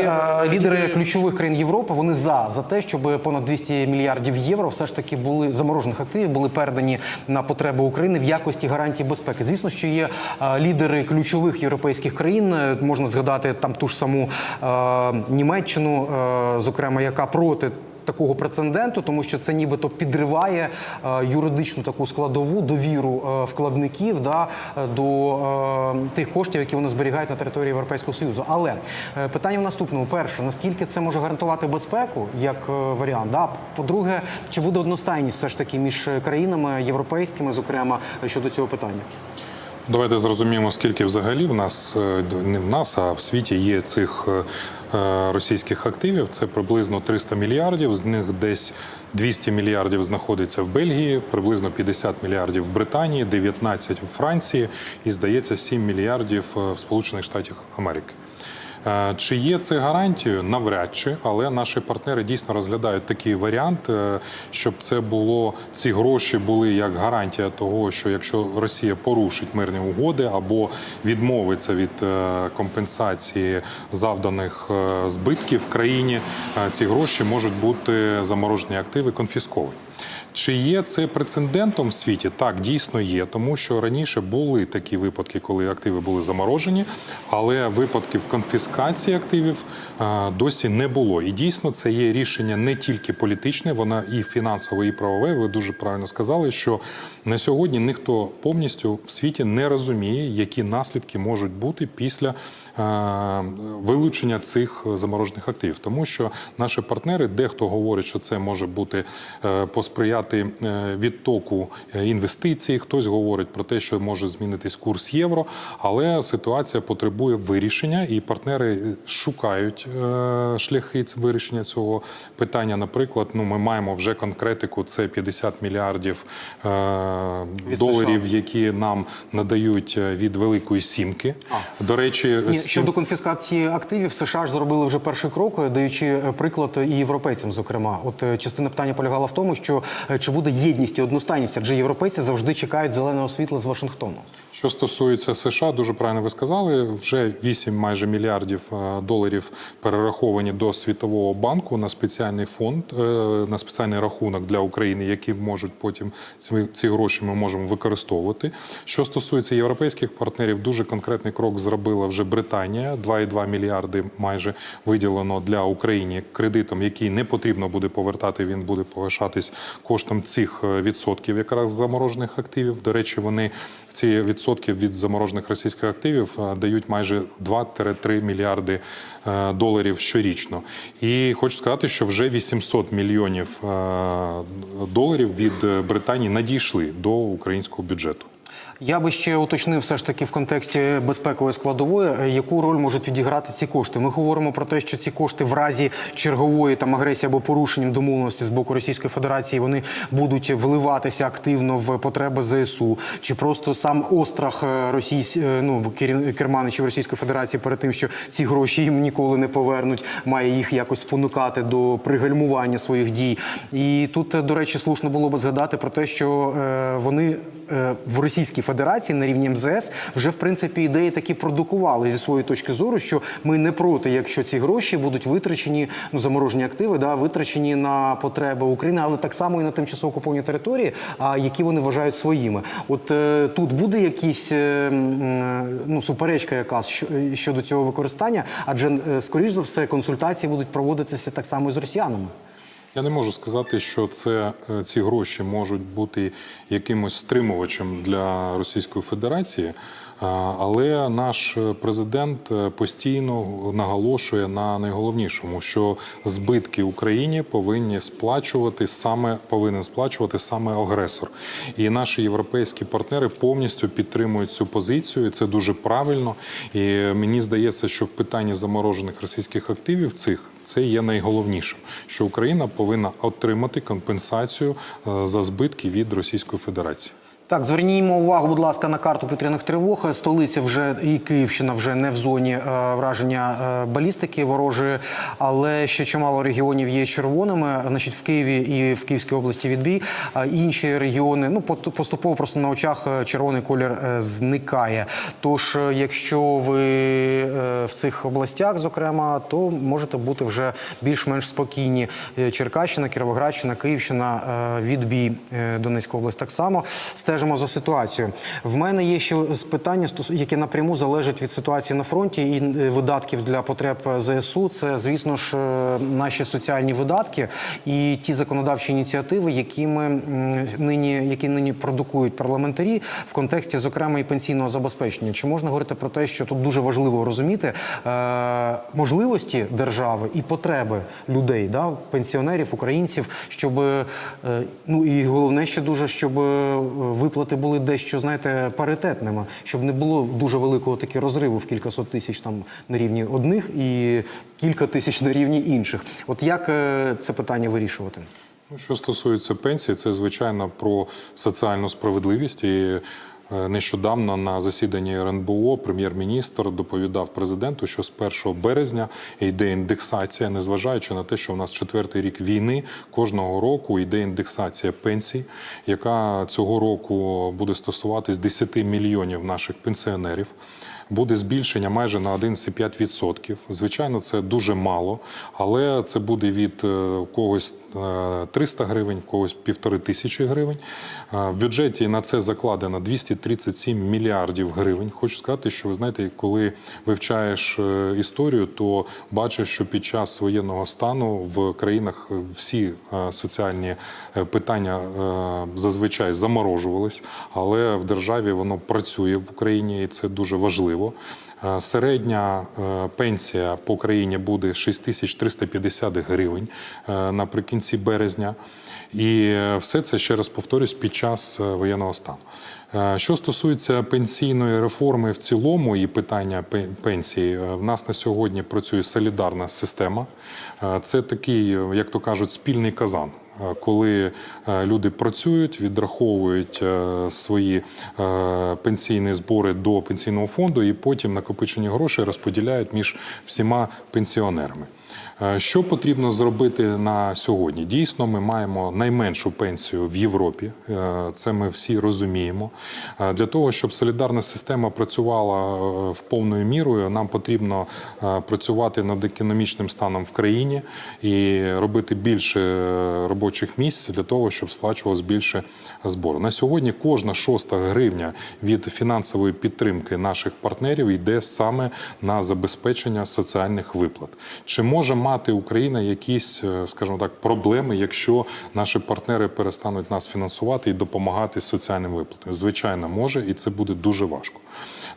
Е, Лідери ключових країн Європи вони за за те, щоб понад 200 мільярдів євро все ж таки були заморожених активів, були передані на потреби України в якості гарантії безпеки. Звісно, що є е, лідери ключових європейських країн. е, Можна згадати там ту ж саму Німеччину, зокрема, яка проти. Такого прецеденту, тому що це нібито підриває е, юридичну таку складову довіру е, вкладників да, до е, тих коштів, які вони зберігають на території Європейського Союзу. Але питання в наступному: перше, наскільки це може гарантувати безпеку як варіант? Да? По-друге, чи буде одностайність все ж таки між країнами європейськими, зокрема щодо цього питання? Давайте зрозуміємо, скільки взагалі в нас е, не в нас, а в світі є цих е, е, російських активів. Це приблизно 300 мільярдів. З них десь 200 мільярдів знаходиться в Бельгії, приблизно 50 мільярдів в Британії, 19 у Франції і здається 7 мільярдів в Сполучених Штатах Америки. Е, Чи є це гарантією? Навряд чи, але наші партнери дійсно розглядають такий варіант, е, щоб це було ці гроші були як гарантія того, що якщо Росія порушить мирні угоди або відмовиться від е, компенсації завданих збитків в країні, ці гроші можуть бути заморожені активи конфісковані. Чи є це прецедентом в світі? Так, дійсно є, тому що раніше були такі випадки, коли активи були заморожені, але випадків конфіскації активів е, досі не було. І дійсно це є рішення не тільки політичне, воно і фінансове, і правове. Ви дуже правильно сказали, що на сьогодні ніхто повністю в світі не розуміє, які наслідки можуть бути після е, вилучення цих заморожених активів, тому що наші партнери, дехто говорить, що це може бути е, посприяти е, відтоку е, інвестицій. Хтось говорить про те, що може змінитись курс євро, але ситуація потребує вирішення, і партнери шукають е, шляхи вирішення цього питання. Наприклад, ну ми маємо вже конкретику: це 50 мільярдів доларів, які нам надають від Великої Сімки. До речі, Ні, сім- щодо конфіскації активів, США ж зробили вже перший крок, даючи приклад і європейцям. Зокрема, от частина питання полягала в тому, що чи буде єдність і одностайність, адже європейці завжди чекають зеленого світла з Вашингтону. Що стосується США, дуже правильно ви сказали. Вже 8 майже мільярдів е, доларів перераховані до Світового банку на спеціальний фонд, е, на спеціальний рахунок для України, які можуть потім ці, гроші ми можемо використовувати. Що стосується європейських партнерів, дуже конкретний крок зробила вже Британія. 2,2 мільярди майже виділено для України кредитом, який не потрібно буде повертати. Він буде повишатись коштом цих е, відсотків, якраз заморожених активів. До речі, вони ці відсотки від заморожених російських активів е, дають майже 2-3 мільярди е, доларів щорічно. І хочу сказати, що вже 800 мільйонів доларів від Британії надійшли до українського бюджету. Я би ще уточнив все ж таки в контексті безпекової складової, е, яку роль можуть відіграти ці кошти. Ми говоримо про те, що ці кошти в разі чергової там агресії або порушенням домовленості з боку Російської Федерації вони будуть вливатися активно в потреби ЗСУ, чи просто сам острах е, російсь, е, ну керманичів Російської Федерації перед тим, що ці гроші їм ніколи не повернуть, має їх якось спонукати до пригальмування своїх дій. І тут, до речі, слушно було би згадати про те, що вони в Російській Федерації на рівні МЗС вже в принципі ідеї такі продукували зі своєї точки зору, що ми не проти, якщо ці гроші будуть витрачені, ну заморожені активи, да, витрачені на потреби України, але так само і на тимчасово окуповані території, а які вони вважають своїми. От е, тут буде якісь е, е, ну суперечка, якась е, щодо цього використання, адже е, скоріш за все консультації будуть проводитися так само і з росіянами. Я не можу сказати, що це е, ці гроші можуть бути якимось стримувачем для Російської Федерації, але наш президент е, постійно наголошує на найголовнішому, що збитки Україні повинні сплачувати саме повинен сплачувати саме агресор. І наші європейські партнери повністю підтримують цю позицію. і Це дуже правильно. І мені здається, що в питанні заморожених російських активів цих це є найголовнішим, що Україна повинна отримати компенсацію е, за збитки від Російської Федерації. Так, звернімо увагу, будь ласка, на карту повітряних тривог. Столиця вже і Київщина вже не в зоні е, враження е, балістики ворожої, але ще чимало регіонів є червоними. Значить, в Києві і в Київській області відбій. Інші регіони ну поступово просто на очах е, червоний колір зникає. Тож, якщо ви в цих областях, зокрема, то можете бути вже більш-менш спокійні. Черкащина, Кіровоградщина, Київщина, відбій Донецька область так само. Стежимо за ситуацією. В мене є ще питання, яке напряму залежить від ситуації на фронті і е, видатків для потреб ЗСУ. Це, звісно ж, е, наші соціальні видатки і ті законодавчі ініціативи, якими м, нині, які нині продукують парламентарі в контексті, зокрема, і пенсійного забезпечення. Чи можна говорити про те, що тут дуже важливо розуміти е, можливості держави і потреби людей, да, пенсіонерів, українців, щоб е, ну і головне ще дуже, щоб е, виплати були дещо, знаєте, паритетними, щоб не було дуже великого таки розриву в кількасот тисяч там на рівні одних і кілька тисяч на рівні інших. От як е, це питання вирішувати? Ну, Що стосується пенсії, це звичайно про соціальну справедливість. І нещодавно на засіданні РНБО прем'єр-міністр доповідав президенту, що з 1 березня йде індексація, незважаючи на те, що в нас четвертий рік війни, кожного року йде індексація пенсій, яка цього року буде стосуватись 10 мільйонів наших пенсіонерів. Буде збільшення майже на 11,5%. Звичайно, це дуже мало, але це буде від е, когось е, 300 гривень, в когось півтори тисячі гривень. Е, В бюджеті на це закладено 237 мільярдів гривень. Хочу сказати, що ви знаєте, коли вивчаєш е, історію, то бачиш, що під час воєнного стану в країнах е, всі е, соціальні питання зазвичай заморожувались, але в державі воно працює в Україні, і це дуже важливо. Е, Середня е, пенсія по країні буде 6350 гривень е, наприкінці березня. І все це ще раз повторюсь під час воєнного стану. Що стосується пенсійної реформи в цілому і питання пенсії, в нас на сьогодні працює солідарна система. Це такий, як то кажуть, спільний казан. Е, Коли е, люди працюють, відраховують е, свої пенсійні збори до пенсійного фонду і потім накопичені гроші розподіляють між всіма пенсіонерами. Е, Що потрібно зробити на сьогодні? Дійсно, ми маємо найменшу пенсію в Європі. Е, Це ми всі розуміємо. Е, Для того, щоб солідарна система працювала в повною мірою, нам потрібно працювати над економічним станом в країні і робити більше робочих місць для того, щоб сплачувалось більше збору. На сьогодні кожна шоста гривня від фінансової підтримки наших партнерів йде саме на забезпечення соціальних виплат. Чи може мати Україна якісь, е, скажімо так, проблеми, якщо наші партнери перестануть нас фінансувати і допомагати з соціальним виплатам? Звичайно, може, і це буде дуже важко.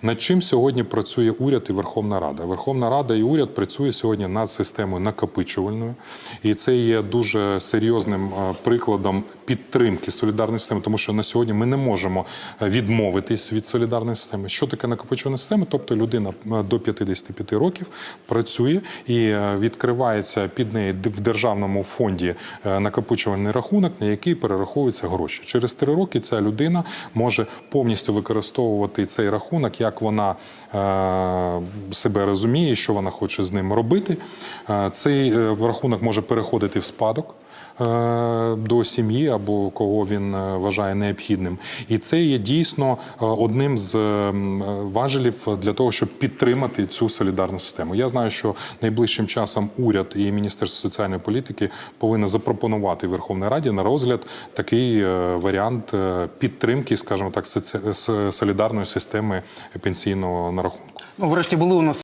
Над чим сьогодні працює уряд і Верховна Рада? Верховна Рада і уряд працює сьогодні над системою накопичувальною, і це є дуже серйозним е, прикладом підтримки солідарної системи, тому що на сьогодні ми не можемо е, відмовитись від солідарної системи. Що таке накопичувальна система? Тобто людина е, до 55 років працює і відкривається під неї в державному фонді накопичувальний рахунок, на який перераховуються гроші. Через три роки ця людина може повністю використовувати цей рахунок, як вона е, себе розуміє, що вона хоче з ним робити. Е, Цей е, рахунок може переходити в спадок. Е, До сім'ї або кого він е, вважає необхідним, і це є дійсно е, одним з важелів для того, щоб підтримати цю солідарну систему. Я знаю, що найближчим часом уряд і Міністерство соціальної політики повинні запропонувати Верховній Раді на розгляд такий варіант підтримки, скажімо так, солідарної системи пенсійного нарахунку. Ну, врешті були у нас